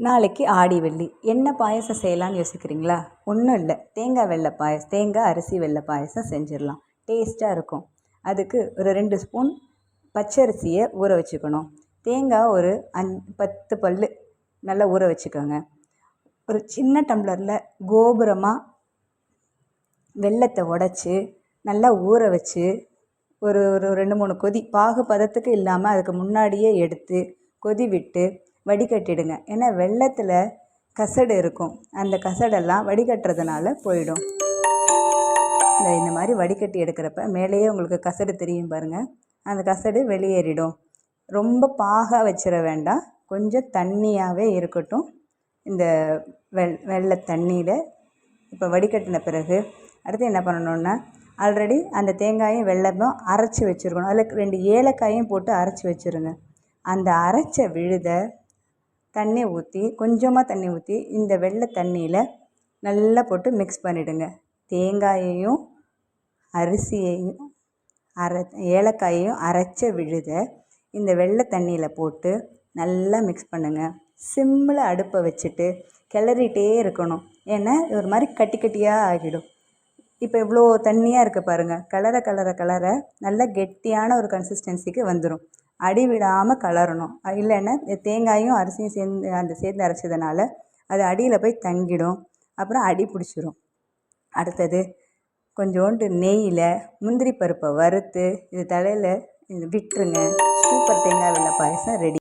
நாளைக்கு ஆடி வெள்ளி. என்ன பாயசம் செய்யலான்னு யோசிக்கிறீங்களா? ஒன்றும் இல்லை. தேங்காய் வெள்ளை பாயசம் தேங்காய் அரிசி வெள்ளை பாயசம் செஞ்சிடலாம். டேஸ்ட்டாக இருக்கும். அதுக்கு ஒரு ரெண்டு ஸ்பூன் பச்சரிசியை ஊற வச்சுக்கணும். தேங்காய் ஒரு அஞ் பத்து பல் நல்லா ஊற வச்சுக்கோங்க. ஒரு சின்ன டம்ளரில் கோபுரமாக வெல்லத்தை உடச்சி நல்லா ஊற வச்சு ஒரு ஒரு ரெண்டு மூணு கொதி பாகு பதத்துக்கு இல்லாமல் அதுக்கு முன்னாடியே எடுத்து கொதி விட்டு வடிகட்டிடுங்க. ஏன்னா வெள்ளத்தில் கசடு இருக்கும். அந்த கசடெல்லாம் வடிகட்டுறதுனால போயிடும். இந்த இந்த மாதிரி வடிகட்டி எடுக்கிறப்ப மேலேயே உங்களுக்கு கசடு தெரியும் பாருங்கள் அந்த கசடு வெளியேறிடும். ரொம்ப பாகாக வச்சிட வேண்டாம். கொஞ்சம் தண்ணியாகவே இருக்கட்டும். இந்த வெள் வெள்ளை தண்ணியில் இப்போ வடிகட்டின பிறகு அடுத்து என்ன பண்ணணுன்னா ஆல்ரெடி அந்த தேங்காயும் வெள்ளமும் அரைச்சி வச்சுருக்கணும். அதில் ரெண்டு ஏலக்காயும் போட்டு அரைச்சி வச்சுருங்க. அந்த அரைச்ச விழுதை தண்ணி ஊற்றி கொஞ்சமாக தண்ணி ஊற்றி இந்த வெள்ளை தண்ணியில் நல்லா போட்டு மிக்ஸ் பண்ணிவிடுங்க தேங்காயையும் அரிசியையும் அரை ஏலக்காயையும் அரைச்ச விழுதை இந்த வெள்ளை தண்ணியில் போட்டு நல்லா மிக்ஸ் பண்ணுங்கள் சிம்மில் அடுப்பை வச்சுட்டு கிளறிட்டே இருக்கணும். ஏன்னா ஒரு மாதிரி கட்டி கட்டியாக ஆகிடும். இப்போ இவ்வளோ தண்ணியாக இருக்குது பாருங்கள் கலரை கலரை கலரை நல்ல கெட்டியான ஒரு கன்சிஸ்டன்சிக்கு வந்துடும் அடி விடாமல் கலரணும் இல்லைன்னா தேங்காயும் அரிசியும் சேர்ந்து அந்த சேர்ந்து அரைச்சதுனால அது அடியில் போய் தங்கிடும். அப்புறம் அடி பிடிச்சிரும். அடுத்தது கொஞ்சோண்டு நெய்யில் முந்திரி பருப்பை வறுத்து இது தலையில் இது விட்டுருங்க. சூப்பர் தேங்காய் வெள்ளை பாயசம் ரெடி.